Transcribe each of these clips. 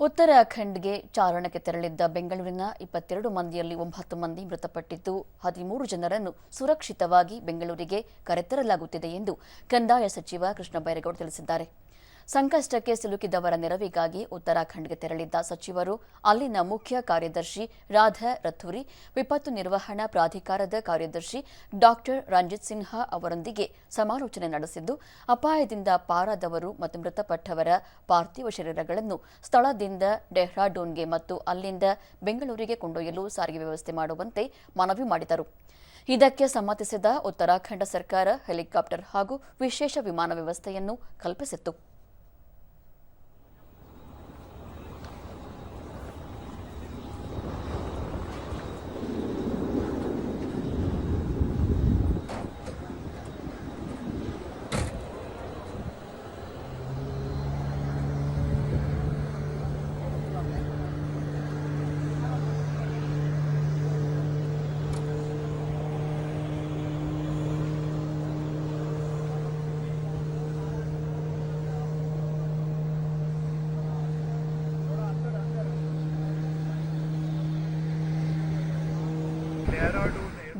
ಉತ್ತರಾಖಂಡ್ಗೆ ಚಾರಣಕ್ಕೆ ತೆರಳಿದ್ದ ಬೆಂಗಳೂರಿನ ಇಪ್ಪತ್ತೆರಡು ಮಂದಿಯಲ್ಲಿ ಒಂಬತ್ತು ಮಂದಿ ಮೃತಪಟ್ಟಿದ್ದು, ಹದಿಮೂರು ಜನರನ್ನು ಸುರಕ್ಷಿತವಾಗಿ ಬೆಂಗಳೂರಿಗೆ ಕರೆತರಲಾಗುತ್ತಿದೆ ಎಂದು ಕಂದಾಯ ಸಚಿವ ಕೃಷ್ಣ ಬೈರೇಗೌಡ ತಿಳಿಸಿದ್ದಾರೆ. ಸಂಕಷ್ಟಕ್ಕೆ ಸಿಲುಕಿದವರ ನೆರವಿಗಾಗಿ ಉತ್ತರಾಖಂಡ್ಗೆ ತೆರಳಿದ್ದ ಸಚಿವರು, ಅಲ್ಲಿನ ಮುಖ್ಯ ಕಾರ್ಯದರ್ಶಿ ರಾಧಾ ರಥೂರಿ, ವಿಪತ್ತು ನಿರ್ವಹಣಾ ಪ್ರಾಧಿಕಾರದ ಕಾರ್ಯದರ್ಶಿ ಡಾಕ್ಟರ್ ರಂಜಿತ್ ಸಿನ್ಹಾ ಅವರೊಂದಿಗೆ ಸಮಾಲೋಚನೆ ನಡೆಸಿದ್ದು, ಅಪಾಯದಿಂದ ಪಾರಾದವರು ಮತ್ತು ಮೃತಪಟ್ಟವರ ಪಾರ್ಥಿವ ಶರೀರಗಳನ್ನು ಸ್ಥಳದಿಂದ ಡೆಹ್ರಾಡೂನ್ಗೆ ಮತ್ತು ಅಲ್ಲಿಂದ ಬೆಂಗಳೂರಿಗೆ ಕೊಂಡೊಯ್ಯಲು ಸಾರಿಗೆ ವ್ಯವಸ್ಥೆ ಮಾಡುವಂತೆ ಮನವಿ ಮಾಡಿದರು. ಇದಕ್ಕೆ ಸಮ್ಮತಿಸಿದ ಉತ್ತರಾಖಂಡ ಸರ್ಕಾರ ಹೆಲಿಕಾಪ್ಟರ್ ಹಾಗೂ ವಿಶೇಷ ವಿಮಾನ ವ್ಯವಸ್ಥೆಯನ್ನು ಕಲ್ಪಿಸಿತ್ತು.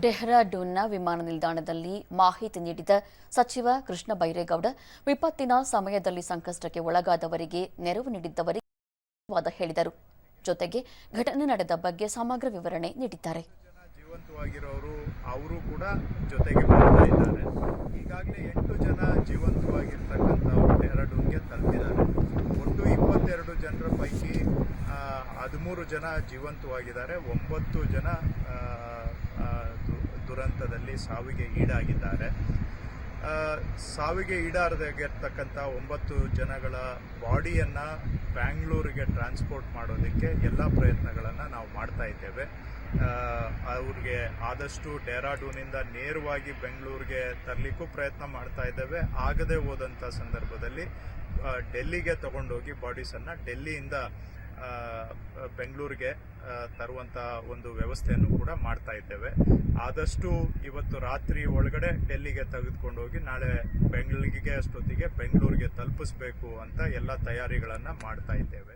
ಡೆಹ್ರಾಡೂನ್ನ ವಿಮಾನ ನಿಲ್ದಾಣದಲ್ಲಿ ಮಾಹಿತಿ ನೀಡಿದ ಸಚಿವ ಕೃಷ್ಣ ಬೈರೇಗೌಡ, ವಿಪತ್ತಿನ ಸಮಯದಲ್ಲಿ ಸಂಕಷ್ಟಕ್ಕೆ ಒಳಗಾದವರಿಗೆ ನೆರವು ನೀಡಿದ್ದವರಿಗೆ ಧನ್ಯವಾದ ಹೇಳಿದರು. ಜೊತೆಗೆ ಘಟನೆ ನಡೆದ ಬಗ್ಗೆ ಸಮಗ್ರ ವಿವರಣೆ ನೀಡಿದ್ದಾರೆ. ಅವರು ಕೂಡ ಜೊತೆಗೆ ಈಗಾಗಲೇ ಎಂಟು ಜನ ಜೀವಂತವಾಗಿರ್ತಕ್ಕಂಥವ್ರು ಡೆಹ್ರಾಡೂನ್ಗೆ ತಲುಪಿದ್ದಾರೆ. ಒಟ್ಟು ಇಪ್ಪತ್ತೆರಡು ಜನರ ಪೈಕಿ ಹದಿಮೂರು ಜನ ಜೀವಂತವಾಗಿದ್ದಾರೆ, ಒಂಬತ್ತು ಜನ ದುರಂತದಲ್ಲಿ ಸಾವಿಗೆ ಈಡಾಗಿದ್ದಾರೆ. ಸಾವಿಗೆ ಈಡಾರದಾಗಿರ್ತಕ್ಕಂಥ ಒಂಬತ್ತು ಜನಗಳ ಬಾಡಿಯನ್ನು ಬ್ಯಾಂಗ್ಳೂರಿಗೆ ಟ್ರಾನ್ಸ್ಪೋರ್ಟ್ ಮಾಡೋದಕ್ಕೆ ಎಲ್ಲ ಪ್ರಯತ್ನಗಳನ್ನು ನಾವು ಮಾಡ್ತಾ ಇದ್ದೇವೆ. ಅವ್ರಿಗೆ ಆದಷ್ಟು ಡೆಹ್ರಾಡೂನಿಂದ ನೇರವಾಗಿ ಬೆಂಗಳೂರಿಗೆ ತರಲಿಕ್ಕೂ ಪ್ರಯತ್ನ ಮಾಡ್ತಾ ಇದ್ದೇವೆ. ಆಗದೆ ಹೋದಂಥ ಸಂದರ್ಭದಲ್ಲಿ ಡೆಲ್ಲಿಗೆ ತಗೊಂಡೋಗಿ ಬಾಡೀಸನ್ನು ಡೆಲ್ಲಿಯಿಂದ ಬೆಂಗಳೂರಿಗೆ ತರುವಂಥ ಒಂದು ವ್ಯವಸ್ಥೆಯನ್ನು ಕೂಡ ಮಾಡ್ತಾ ಇದ್ದೇವೆ. ಆದಷ್ಟು ಇವತ್ತು ರಾತ್ರಿ ಒಳಗಡೆ ಡೆಲ್ಲಿಗೆ ತೆಗೆದುಕೊಂಡು ಹೋಗಿ ನಾಳೆ ಬೆಂಗಳೂರಿಗೆ ಅಷ್ಟೊತ್ತಿಗೆ ಬೆಂಗಳೂರಿಗೆ ತಲುಪಿಸ್ಬೇಕು ಅಂತ ಎಲ್ಲ ತಯಾರಿಗಳನ್ನು ಮಾಡ್ತಾ ಇದ್ದೇವೆ.